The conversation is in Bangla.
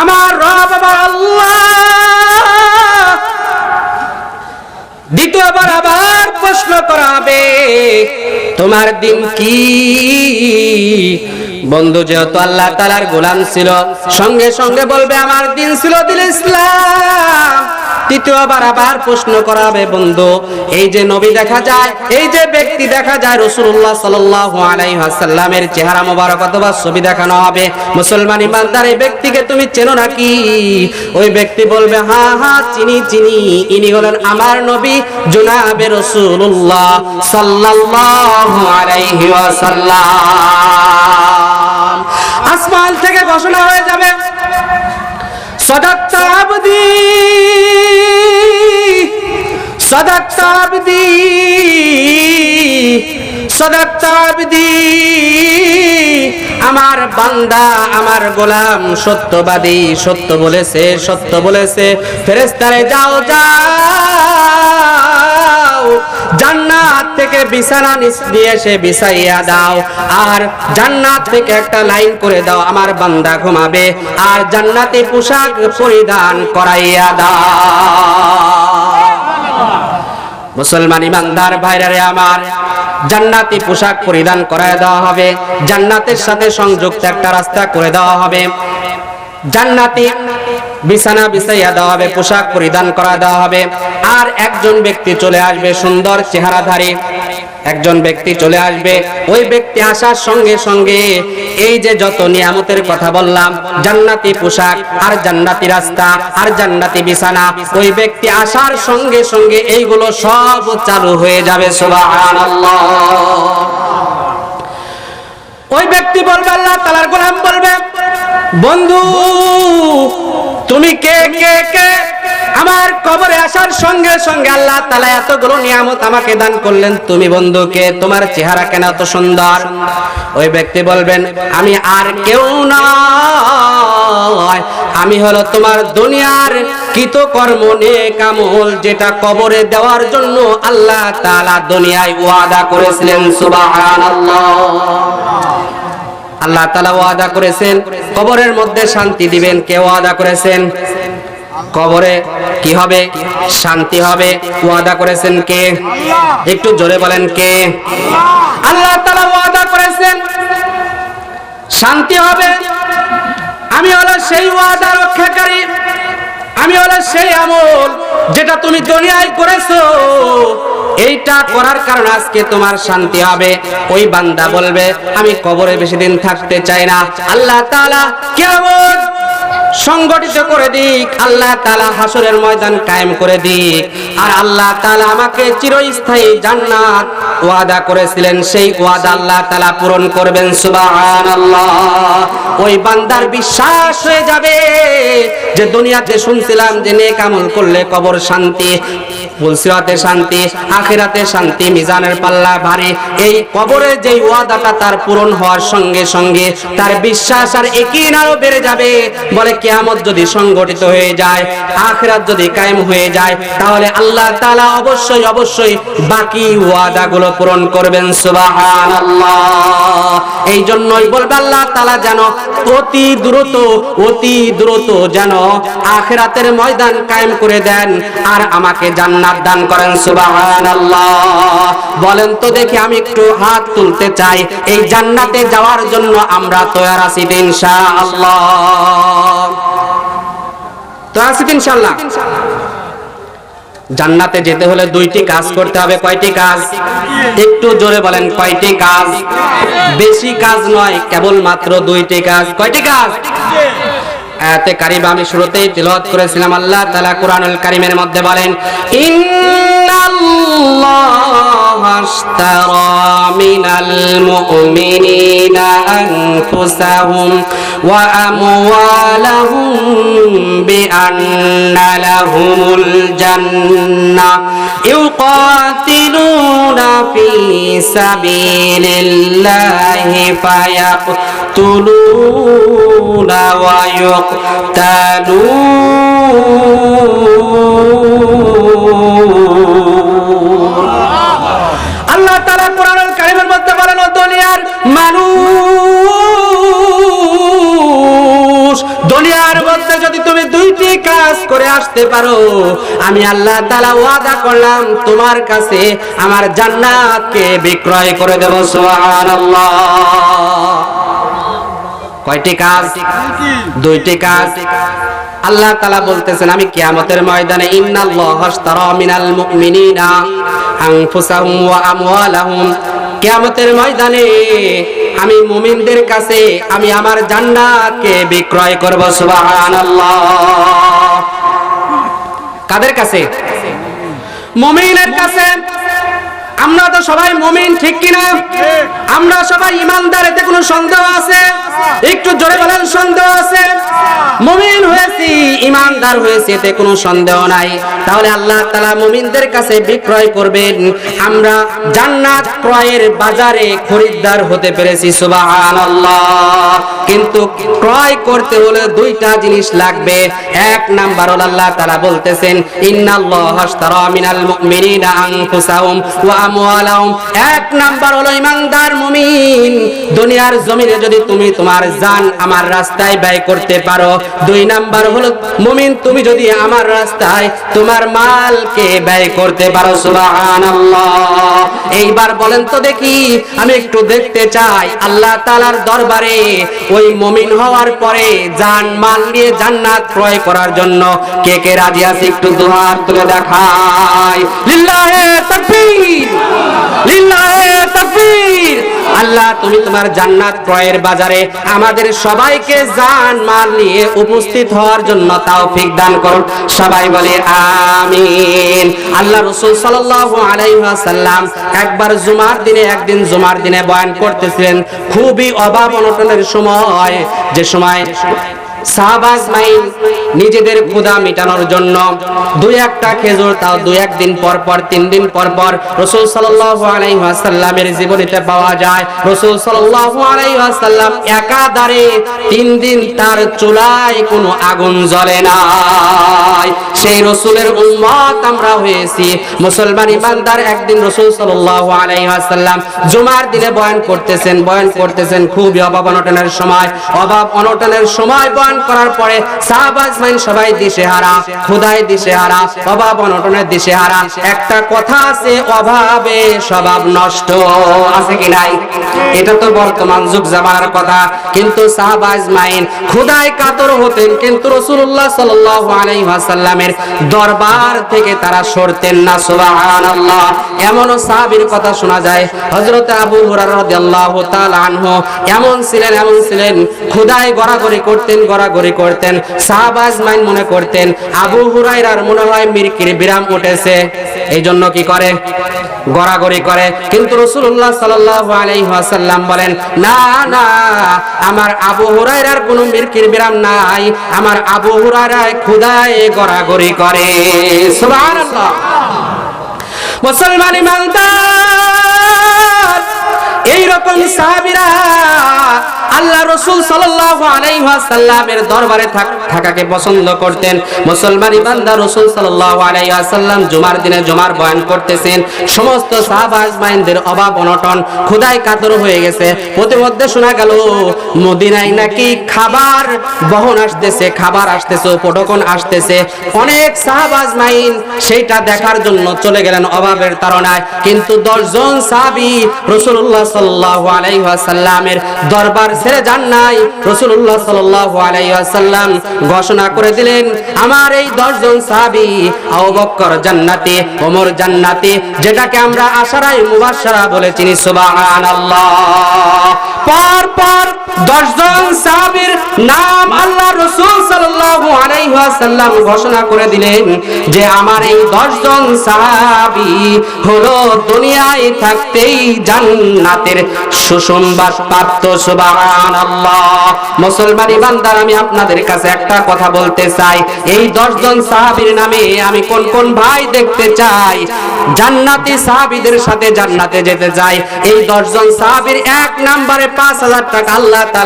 আমার রব আমার আল্লাহ। দ্বিতীয়বার আবার প্রশ্ন করাবে, তোমার দিন কি? বন্ধু, যেহেতু আল্লাহ তালার গোলাম ছিল, সঙ্গে সঙ্গে বলবে, আমার দিন ছিল দিল ইসলাম। তৃতীয়বার আবার প্রশ্ন করাবে, বন্ধু। এই যে নবী দেখা যায়, এই যে ব্যক্তি দেখা যায় রসুল্লাহ সাল্লাহ চেহারা মোবারক অথবা ছবি দেখানো হবে। মুসলমান ইমানদার, এই ব্যক্তিকে তুমি চেনো নাকি? ওই ব্যক্তি বলবে হ্যাঁ হ্যাঁ চিনি চিনি। ইনি হলেন আমার নবী, জুনাবে রসুল্লাহ সাল্লাল্লাহু আলাইহি আসমান থেকে ঘোষণা হয়ে যাবে। صدقت عبدي صدقت عبدي صدقت عبدي আমার বান্দা আমার গোলাম সত্যবাদী সত্য বলেছে সত্য বলেছে ফেরেস্তারে যাও যাও জান্নাত থেকে বিছানা নিয়ে এসে বিছাইয়া দাও। আর জান্নাত থেকে একটা লাইন করে দাও, আমার বান্দা ঘুমাবে। আর জান্নাতি পোশাক পরিধান করাইয়া দাও। মুসলমান ইমানদার ভাইরারে আমার, জান্নাতি পোশাক পরিধান করায় দেওয়া হবে। জান্নাতের সাথে সংযুক্ত একটা রাস্তা করে দেওয়া হবে। জান্নাতি বিছানা বিছাইয়া দেওয়া হবে, পোশাক পরিধান করা দেওয়া হবে। আর একজন ব্যক্তি চলে আসবে সুন্দর চেহারাধারী। একজন ব্যক্তি চলে আসবে, ওই ব্যক্তি আসার সঙ্গে সঙ্গে এই যে যত নিয়ামতের কথা বললাম, জান্নাতি পোশাক আর জান্নাতি রাস্তা আর জান্নাতি বিছানা, ওই ব্যক্তি আসার সঙ্গে সঙ্গে এইগুলো সব চালু হয়ে যাবে, সুবহানাল্লাহ। ওই ব্যক্তি বলবে, আল্লাহ তালার গোলাম বলবে, বন্ধু তুমি কে কে কে? আমার কবরে আসার সঙ্গে সঙ্গে আল্লাহ তালা এতগুলো নিয়ামত আমাকে দান করলেন। তুমি বন্ধুকে তোমার চেহারা কেন এত সুন্দর? ওই ব্যক্তি বলবেন, আমি আর কেউ নয়। আমি হলো তোমার দুনিয়ার কৃত কৃতকর্ম নেকামল যেটা কবরে দেওয়ার জন্য আল্লাহ তালা দুনিয়ায় ওয়াদা করেছিলেন। সুবহানাল্লাহ। আল্লাহ তালা ওয়াদা করেছেন কবরের মধ্যে শান্তি দিবেন কে ওয়াদা করেছেন? কবরে কি হবে? শান্তি হবে। ওয়াদা করেছেন কে? একটু জোরে বলেন কে? আল্লাহ তালা ওয়াদা করেছেন। শান্তি হবে। আমি হলো সেই ওয়াদা রক্ষাকারী। আমি হলো সেই আমল যেটা তুমি দুনিয়ায় করেছ। এইটা করার কারণে আজকে তোমার শান্তি হবে। ওই বান্দা বলবে, আমি কবরে বেশি দিন থাকতে চাই না। আল্লাহ তাআলা কেমন সংগঠিত করে দিক, আল্লাহ তাআলা হাসরের ময়দান কায়েম করে দিক। আর আল্লাহ তাআলা আমাকে চিরস্থায়ী জান্নাত ওয়াদা করেছিলেন। সেই ওয়াদা আল্লাহ তাআলা পূরণ করবেন, সুবহানাল্লাহ। ওই বান্দার বিশ্বাস হয়ে যাবে যে দুনিয়াতে শুনছিলাম যে নেক আমল করলে কবর শান্তি ফুলসিরাতে শান্তি, আখিরাতে শান্তি, মিজানের পাল্লা ভারী। এই কবরে যেই ওয়াদাটা তার পূরণ হওয়ার সঙ্গে সঙ্গে তার বিশ্বাস আর একই আরও বেড়ে যাবে। বলে কিয়ামত যদি সংগঠিত হয়ে যায়, আখিরাত যদি কায়েম হয়ে যায়, তাহলে আল্লাহ তাআলা অবশ্যই অবশ্যই বাকি ওয়াদাগুলো পূরণ করবেন এই জন্যই বলবে আল্লাহ তাআলা যেন অতি দ্রুত অতি দ্রুত যেন আখিরাতের ময়দান কায়েম করে দেন আর আমাকে জান্নাত দান করেন, সুবহানাল্লাহ। বলেন তো দেখি আমি একটু হাত তুলতে চাই, এই জান্নাতে যাওয়ার জন্য আমরা তৈরি আছি ইনশাআল্লাহ। তো আছি ইনশাল্লাহ জান্নাতে যেতে হলে দুইটি কাজ করতে হবে, কয়টি কাজ? একটু জোরে বলেন, কয়টি কাজ? বেশি কাজ নয় কেবল মাত্র দুইটি কাজ। কয়টি কাজ? আয়াতে কারিম আমি শুরুতেই তিলাওয়াত করেছিলাম, আল্লাহ তাআলা কোরআনুল কারীমের মধ্যে বলেন ইউকাতিলুনা ফি সাবিলিল্লাহি ফায়াকতুলুনা ওয়া يقتلون আল্লাহ তাআলা কোরআনুল কারীমের মধ্যে বলেন ও দুনিয়ার মানুষ মানুষ দুনিয়ার মধ্যে যদি তুমি দুইটি কাজ করে আসতে পারো আমি আল্লাহ তাআলা ওয়াদা করলাম তোমার কাছে আমার জান্নাতকে বিক্রয় করে দেব সুবহানাল্লাহ কয়টি কাজ? দুইটি কাজ। আল্লাহ তাআলা বলতেছেন, আমি কিয়ামতের ময়দানে ইন্নাল্লাহ আশতারা মিনাল মুমিনিনা আনফুসাহুম ওয়া আমওয়ালাহুম। কিয়ামতের ময়দানে আমি মুমিনদের কাছে, আমি আমার জান্নাতকে বিক্রয় করব, সুবহানাল্লাহ। কাদের কাছে? মুমিনের কাছে। আমরা তো সবাই মমিন, ঠিক কিনা? আমরা সবাই ইমানদার, এতে কোনো সন্দেহ আছে? একটু জোরে বলেন, সন্দেহ আছে? মমিন হয়েছি, ইমানদার হয়েছে, এতে কোনো সন্দেহ নাই। তাহলে আল্লাহ তাআলা মুমিনদের কাছে বিক্রয় করবেন। আমরা জান্নাত ক্রয়ের বাজারে খরিদ্দার হতে পেরেছি, সুবহানাল্লাহ। কিন্তু ক্রয় করতে হলে দুইটা জিনিস লাগবে। এক নাম্বার আল্লাহ তাআলা বলতেছেন এক নাম্বার হলো ইমানদার মুমিন। দুনিয়ার জমিনে যদি তুমি তোমার আমার রাস্তায় ব্যয় করতে পারো, দুই নাম্বার হলো মুমিন, তুমি যদি আমার রাস্তায় তোমার মালকে ব্যয় করতে পারো এইবার বলেন তো দেখি, আমি একটু দেখতে চাই, আল্লাহ তাআলার দরবারে ওই মুমিন হওয়ার পরে জান মাল নিয়ে জান্নাত ক্রয় করার জন্য কে কে রাজি আছে একটু দুহাত তুলে দেখায় লিল্লাহে তাকবীর লিল্লাহে তাকবীর। আল্লাহ, তুমি তোমার জান্নাত ক্রয়ের বাজারে আমাদের সবাইকে জান মাল নিয়ে উপস্থিত হওয়ার জন্য তৌফিক দান করুন। সবাই বলে আমিন। আল্লাহ রাসূল সাল্লাল্লাহু আলাইহি ওয়াসাল্লাম একবার জুমার দিনে একদিন জুমার দিনে বয়ান করতেছিলেন। খুবই অভাব অনটনের সময় যে সময় মাইন নিজেদের ক্ষুদা মেটানোর জন্য দুই একটা খেজুর তাও দুই একদিন পর পর, তিন দিন পর পর রসুল জীবনীতে পাওয়া যায়। রসুল সাল্লাল্লাহু একাধারে তিন দিন তার চুলায় কোনো আগুন জ্বলে নাই সেই রসুলের উম্মত আমরা হয়েছি। মুসলমান ইমানদার একদিন রসুল সাল্লাল্লাহু আলাইহি ওয়াসাল্লাম জুমার দিনে বয়ান করতেছেন বয়ান করতেছেন খুবই অভাব অনটনের সময়। অভাব অনটনের সময় বয়ান করার পরে সাহাবাজ মাইন সবাই দিশে হারা খুদাই দিশে হারা অভাব অনটনের দিশে হারা একটা কথা আছে, অভাবে স্বভাব নষ্ট। আছে কি নাই? এটা তো বর্তমান যুগ জামানার কথা। কিন্তু সাহাবাজ মাইন খুদাই কাতর হতেন, কিন্তু রাসূলুল্লাহ সাল্লাল্লাহু আলাইহি ওয়াসাল্লামের দরবার থেকে তারা সরতেন না, সুবহানাল্লাহ। এমনও সাহাবীর কথা শোনা যায়, হযরত আবু হুরায়রা এমন ছিলেন এমন ছিলেন, খুদাই গড়াগড়ি করতেন গড়াগড়ি করতেন সাহাবাজ মাইন মনে করতেন, আবু হুরায়রার মনে হয় মিরকির বিরাম উঠেছে। এই জন্য কি করে? গড়াগড়ি করে। কিন্তু আলাইহি ওয়াসাল্লাম বলেন, না না, আমার আবু হুরায়রার কোনো মিরকির বিরাম নাই। আমার আবু হুরায়রা খুদায় গড়াগড়ি করে। মুসলমান ইমানদার এই রকম সাহাবীরা আল্লাহ রসুল ওয়াসাল্লামের দরবারে থাকাকে পছন্দ করতেন। মুসলমান ইমানদার রসুল ওয়াসাল্লাম জুমার দিনে জুমার বয়ান করতেছেন। সমস্ত সাহাবাজমাইনদের অভাব অনটন, ক্ষুধায় কাতর হয়ে গেছে। প্রতিমধ্যে শোনা গেল, মদিনায় নাকি খাবার বহন আসতেছে, খাবার আসতেছে, উপঢকন আসতেছে। অনেক সাহাবা আজমাইন সেইটা দেখার জন্য চলে গেলেন অভাবের তাড়নায়। কিন্তু দশজন সাহাবী রাসূলুল্লাহ সাল্লাল্লাহু আলাইহি ওয়াসাল্লামের দরবার ছেড়ে যান নাই। রাসূলুল্লাহ সাল্লাল্লাহু আলাইহি ঘোষণা করে দিলেন, আমার এই দশজন সাহাবী আবু বকর জান্নাতি, ওমর জান্নাতি, যেটাকে আমরা আশারাই মুবাশশারা বলে চিনি, সুবহানাল্লাহ। পর পর দশজন সাহাবীর নাম আল্লাহ রাসূল আলাইহি ঘোষণা করে দিলেন যে, আমার এই দশজন সাহাবী হলো দুনিয়ায় থাকতেই জান্নাতের সুসংবাদ প্রাপ্ত সুবহানাল্লাহ। মুসলমান আমি আপনাদের কাছে একটা কথা বলতে চাই। এই দশজন সাহাবীর নামে আমি কোন কোন ভাই দেখতে চাই? জান্নাতি সাহাবীদের সাথে জান্নাতে যেতে চাই। এই দশজন সাহাবীর এক নম্বরে পাঁচ হাজার টাকা আল্লাহ তাআলা